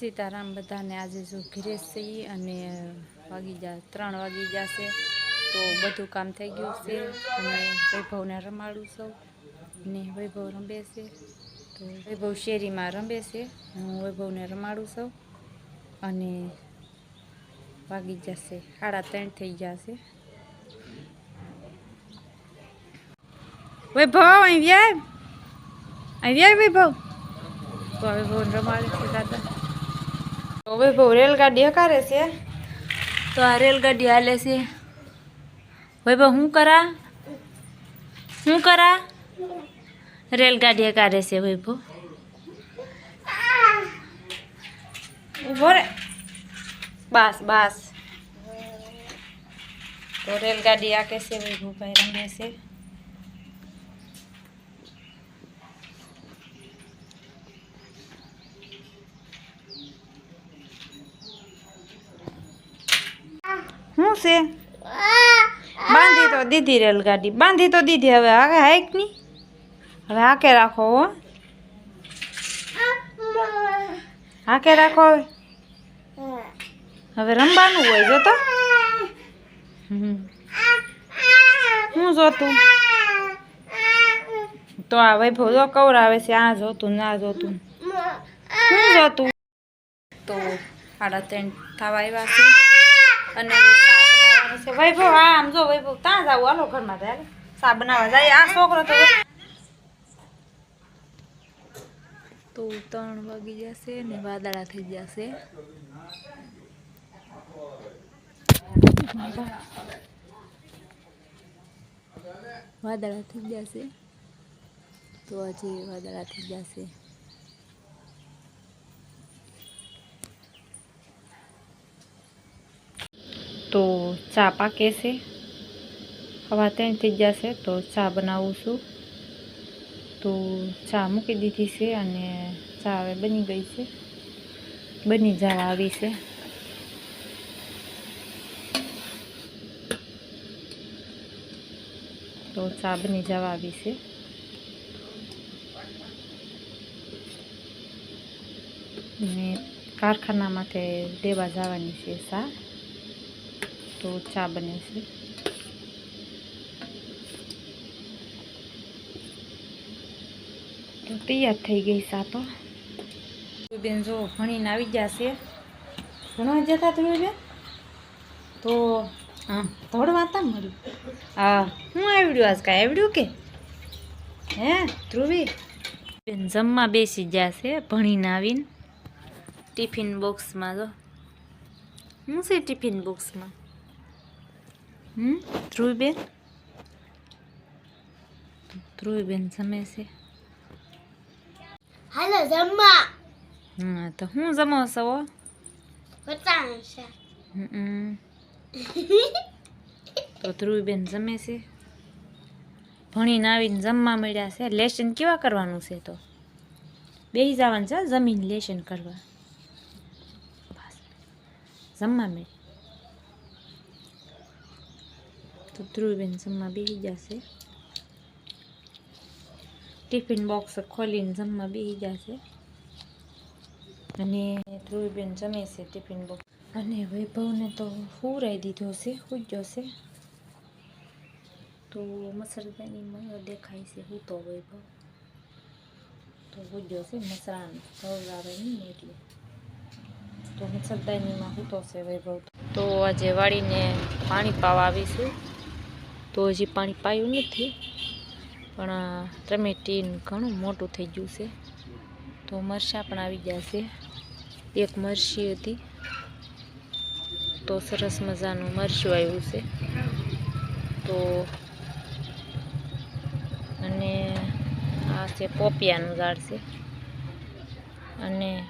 સીતારામ બધાને આજે જો ઘરે છીએ અને વાગી જા ત્રણ વાગી જશે તો બધું કામ થઈ ગયું છે અને વૈભવને રમાડું છું. ને વૈભવ રમે છે, તો વૈભવ શેરીમાં રમે છે, હું વૈભવને રમાડું છું. અને વાગી જશે સાડા ત્રણ થઈ જશે વૈભવ, અહીં વ્યાય. અહીં વ્યાય વૈભવ. તો વૈભવ રમાડે છે દાદા. હવે બહુ રેલગાડી હકારે છે તો આ રેલગાડી હાલે છે વૈભવ શું કરા શું કરા રેલગાડી હકારે છે વૈભવ ઊભો રે બસ બસ તો રેલગાડી આકે છે વૈભવભાઈ રમે છે છે? બાંધી તો દીધી રેલગાડી. બાંધી તો દીધી. હવે હાકે હાઈકની હવે હાકે રાખો હો. હાકે રાખો હવે. હવે રમવાનું હોય જો તો. શું જોતું? તો આ વૈભવ જો કવરાવે છે, આ જોતું ના જોતું. હું જોતું? તો સાડા ત્રણ થવા આવ્યા છે. અને છે. વૈભવ, હા, આમ જો વૈભવ, ત્યાં જાવ હાલો, ઘરમાં ત્યારે સા બનાવવા જાય. આ છોકરો તો તો ત્રણ વાગી જશે ને વાદળા થઈ જશે. વાદળા થઈ જશે. તો હજી વાદળા થઈ જશે. તો ચા પાકે છે. હવા ત્રણ થઈ જશે તો ચા બનાવું છું. તો ચા મૂકી દીધી છે અને ચા હવે બની ગઈ છે. બની જવા આવી છે. તો ચા બની જવા આવી છે. ને કારખાનામાંથી દેવા જવાની છે ચા. તો ચા બને છે. તો તૈયાર થઈ ગઈ સા તો. બેન જો ભણીને આવી ગયા છે. ભણવા જતા તમે બેન? તો હા થોડું હતા મળ્યું હા, હું આવડ્યું આજ કાંઈ? આવડ્યું કે? હે, ધ્રુવી? બેન જમવા બેસી ગયા છે ભણીને આવીને. ટિફિન બોક્સમાં જો. હું છે ટિફિન બોક્સમાં? હમ? ધ્રુવીબેન? ધ્રુવીબેન જમે છે. હાલો જમવા. હા તો હું જમો છો? બતાવશે તો ધ્રુવીબેન જમે છે. ભણીને આવીને જમવા મળ્યા છે. લેસન કેવા કરવાનું છે તો? બેસી જવાનું છે જમીન લેસન કરવા. જમવા મળે તો ધ્રુવબેન જમવા બેસી જશે. ટિફિન બોક્સ ખોલીને જમવા બેસી જશે. અને ધ્રુવીબેન જમે છે ટિફિન બોક્સ. અને વૈભવને તો હુરાઈ દીધો છે, હુજ્યો છે. તો મસરદાનીમાં દેખાય છે હું તો વૈભવ. તો હુજ્યો છે મસરાન ખવડાવે નહીં એટલે. તો મસરદાનીમાં હૂતો છે વૈભવ. તો આજે વાળીને પાણી પાવા આવીશું. તો હજી પાણી પાયું નથી. પણ ટમેટીન ઘણું મોટું થઈ ગયું છે. તો મરચાં પણ આવી ગયા છે. એક મરચી હતી. તો સરસ મજાનું મરચું આવ્યું છે. તો અને આ છે પોપિયાનું ઝાડ છે. અને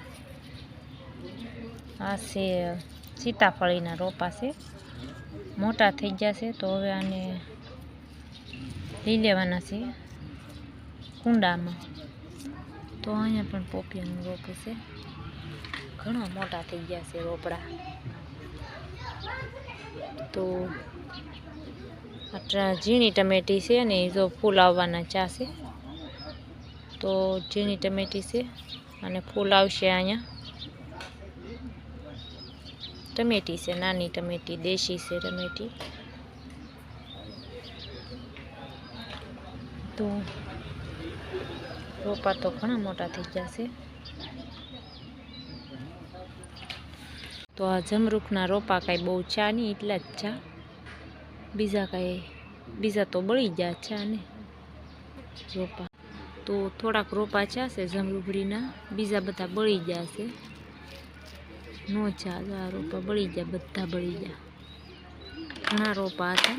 આ છે સીતાફળીના રોપા છે. મોટા થઈ ગયા છે. તો હવે આને લઈ લેવાના છે કુંડામાં. તો અહીંયા પણ પોપિયાનું રોપ છે. ઘણા મોટા થઈ ગયા છે રોપડા. તો આટલા ઝીણી ટમેટી છે અને જો ફૂલ આવવાના ચા છે. તો ઝીણી ટમેટી છે અને ફૂલ આવશે અહીંયા. ટમેટી છે, નાની ટમેટી, દેશી છે ટમેટી. તો રોપા તો ઘણા મોટા થઈ જશે તો આ જમરૂખના રોપા કાંઈ બહુ ચા નહીં, એટલા જ ચા. બીજા કાંઈ, બીજા તો બળી ગયા ચા ને રોપા. તો થોડાક રોપા ચા છે જમરૂખડીના, બીજા બધા બળી ગયા છે. નો ચા રોપા બળી ગયા, બધા બળી ગયા. ઘણા રોપા હતા.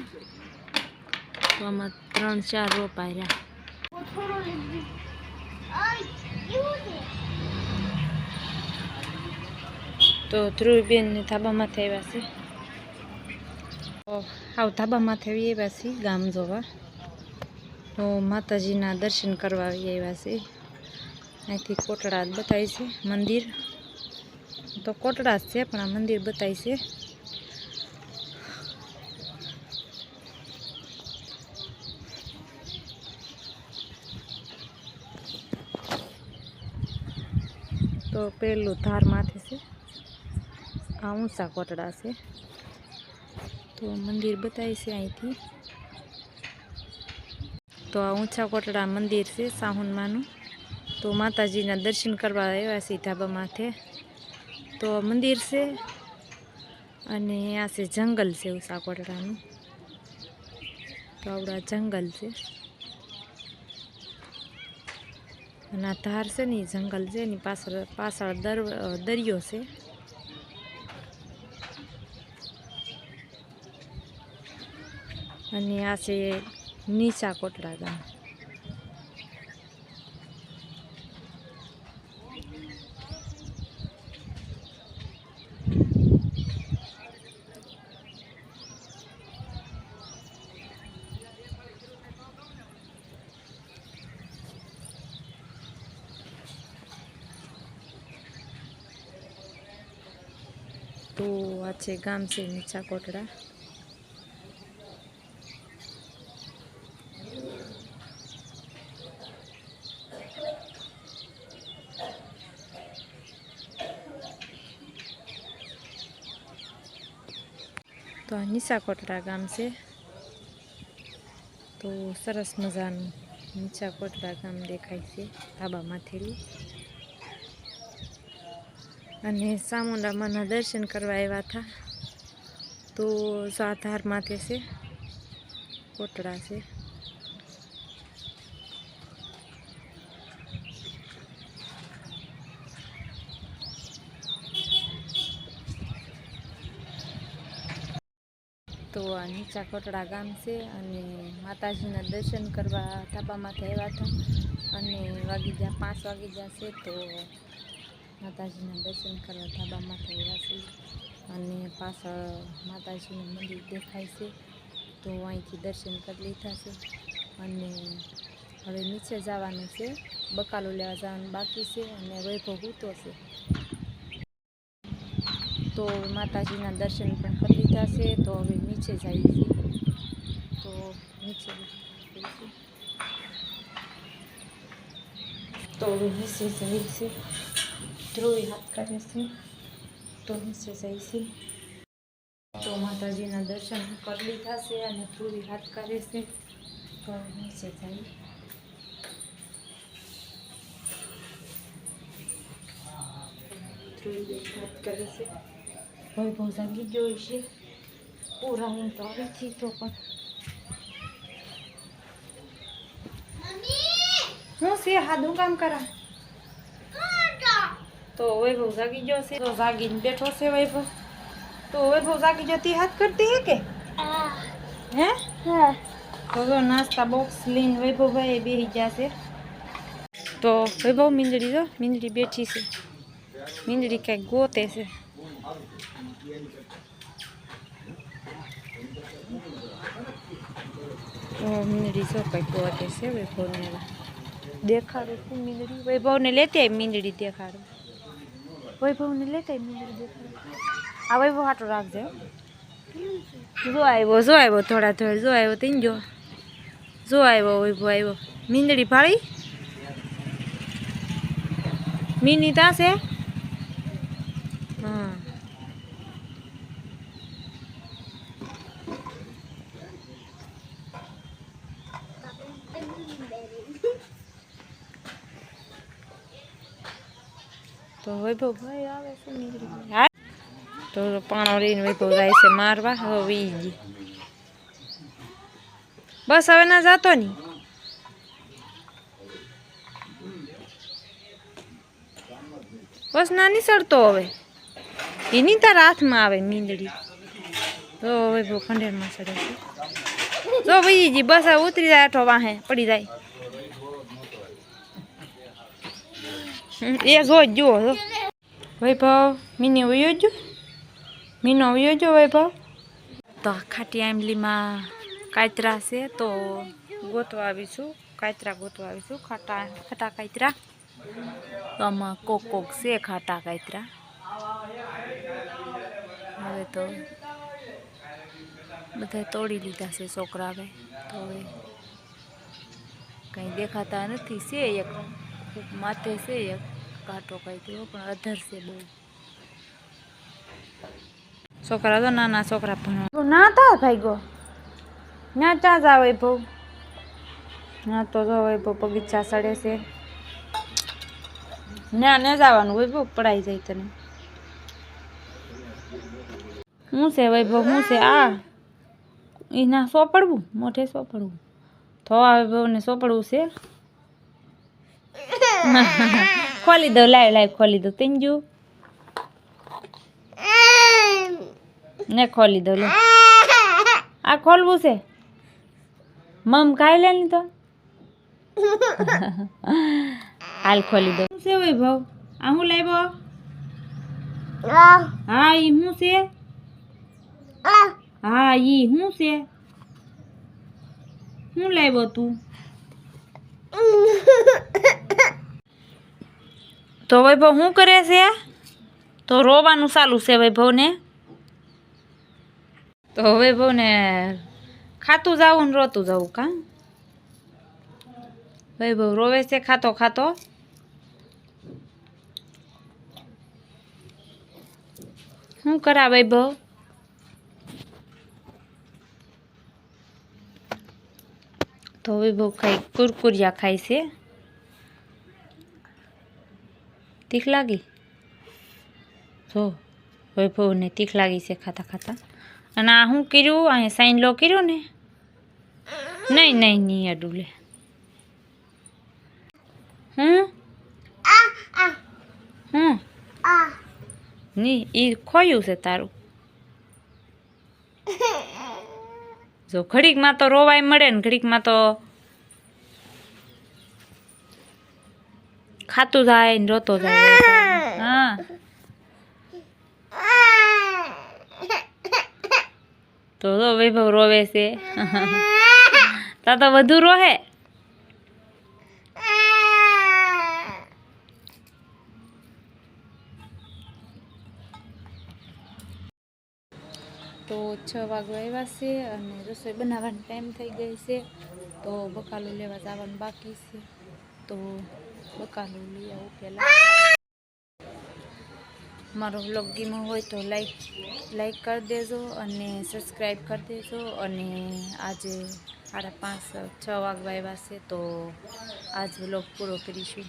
તો આમાં ત્રણ ચાર રોપ આવ્યા તો ધ્રુવીબેનને ધાબામાંથી આવ્યા છે. હાવ ધાબામાંથી આવી આવ્યા છીએ ગામ જોવા. તો માતાજીના દર્શન કરવા આવી આવ્યા છે. અહીંથી કોટડા જ બતાય છે મંદિર. તો કોટડા જ છે, પણ આ મંદિર બતાવી છે. તો પહેલું ધાર માથે છે. આ ઊંચા કોટડા છે. તો મંદિર બતાય છે અહીંથી. તો આ ઊંચા કોટડા મંદિર છે સાહુનમાનું. તો માતાજીના દર્શન કરવા આવ્યા છે ધાબા માથે. તો મંદિર છે અને આ છે જંગલ છે ઊંચા કોટડાનું. તો આવડા જંગલ છે. અને આ ધાર છે ને જંગલ છે એની પાછળ પાછળ દર, દરિયો છે. અને આ છે નીચા કોટડા ગામ તો આ છે, ગામ છે, નીચા કોટડા. તો આ નીચાકોટડા ગામ છે. તો સરસ મજાનું નીચા કોટડા ગામ દેખાય છે ધાબામાંથેલું અને ચામુંડામાના દર્શન કરવા આવ્યા હતા. તો સાધાર માથે છે, કોટડા છે. તો આ નીચા કોટડા ગામ છે અને માતાજીના દર્શન કરવા ધાબામાંથી આવ્યા હતા. અને વાગી ગયા, પાંચ વાગી ગયા છે, તો માતાજીના દર્શન કરવા ધાબામાંથી આવ્યા છે અને પાછળ માતાજીનું મંદિર દેખાય છે. તો અહીંથી દર્શન કરી લીધા છે અને હવે નીચે જવાનું છે. બકાલો લેવા જવાનું બાકી છે અને વૈભવ ઉતો છે. તો માતાજીના દર્શન પણ કરી લીધા છે. તો હવે નીચે જઈએ છીએ. તો નીચે તો હવે નીચે જઈએ છીએ. ધ્રુવી હાથ કરે છે તો નીચે જઈશું તો માતાજીના દર્શન કરી લીધા છે અને ધ્રુવી હાથ કરે છે તો હવે નીચે જઈએ ધ્રુવી હાથ કરે છે વૈભવ જાગી ગયો છે પૂરા ઊંઘ તો નથી તો પણ હું છે હાદું કામ કરા તો વૈભવ જાગી ગયો છે. તો જાગીને બેઠો છે વૈભવ. તો વૈભવ જાગી ગયો, તી હાથ કરતી હે કે? હે? તો નાસ્તા બોક્સ લઈને વૈભવભાઈ બેસી છે. તો વૈભવ મીંદડી જો, મીંદડી બેઠી છે. મીંદડી કાંઈક ગોતે છે. મીંદડી જો કંઈક ગોતે છે વૈભવને. દેખાડું છું વૈભવને લેતી આવી મીંદડી દેખાડું વૈભવને લેતા આ વૈભવ હાટો રાખજે જો આવ્યો જો આવ્યો થોડા થોડા જો આવ્યો તીન જો. જો આવ્યો વૈભવ આવ્યો મીંદડી ફાળી મીની હા તો વૈભવ ભાઈ આવે છે નીકળી. હા? તો પાણો લઈને વૈભવ જાય છે મારવા, હવે ઈ બસ હવે ના જતો ની? બસ ના નહીં સડતો હવે એની તાર હાથમાં આવે મીંદડી. તો વૈભવ ખંડેરમાં સડે છે. તો ભાઈ બસ ઉતરી જાય, આઠો વાહે પડી જાય. એ જો જુઓ વૈભવ મીની વયો જો મીનો વયો જો વૈભવ તો ખાટી આંબલીમાં કાતરા છે, તો ગોતવા આવીશું. કાતરા ગોતવા આવીશું. ખાટા ખાટા કાતરા. તો આમાં કોક કોક છે, ખાટા કાતરા. હવે તો બધા તોડી લીધા છે છોકરાએ તો હવે કંઈ દેખાતા નથી, છે એક. માથે છે એક. કાંટો કાંઈ પણ અધર છે બહુ. છોકરા તો નાના છોકરા ભણવા ના તા ભાઈ ગો ના ચા જા વૈભવ ના તો જો વૈભવ બગીચા સડે છે. ના ન જવાનું વૈભવ પડાઈ જાય તને. શું છે વૈભવ શું છે? આ. એના સોપડવું મોઢે સોપડવું. થવા વૈભવને સોપડવું છે. ખોલી દો લાય લાય ખોલી દો તીંજુ ને ખોલી દો લે આ ખોલવું છે? મમ ખાઈ લે ની તો. હાલ ખોલી દો શું છે વૈભવ આ હું લાવ્યો? હા, ઈ હું છે? હા, ઈ શું છે? શું લાવ્યો તું? તો વૈભવ શું કરે છે? તો રોવાનું ચાલુ છે વૈભવને. તો વૈભવને ખાતું જવું ને રોતું જવું કા? વૈભવ રોવે છે ખાતો ખાતો. શું કરા વૈભવ? તો વૈભવ ખાઈ કુરકુરિયા ખાય છે. તીખ લાગી? જો, વૈભવને તીખ લાગી છે ખાતા ખાતા. અને આ શું કર્યું? અહીંયા સાઈન લો કર્યો ને? નહીં નહીં નહીં અડુલે લે હું નહીં એ ખોયું છે તારું. જો, ઘડીકમાં તો રોવાય મળે ને, ઘડીકમાં તો ખાતું જાય ને રોતો જાય હા. તો જો વૈભવ રોવે છે. તા તો વધુ રોહે? તો છ વાગવા આવ્યા છે અને રસોઈ બનાવવાનો ટાઈમ થઈ ગઈ છે. તો બકાલો લેવા જવાનું બાકી છે. તો બકાલું લઈ આવું પહેલાં. મારો વ્લોગ ગીમો હોય તો લાઈક લાઈક કરી દેજો અને સબસ્ક્રાઈબ કરી દેજો. અને આજે સાડા પાંચ, છ વાગવા આવ્યા છે તો આજ વ્લોગ પૂરો કરીશું.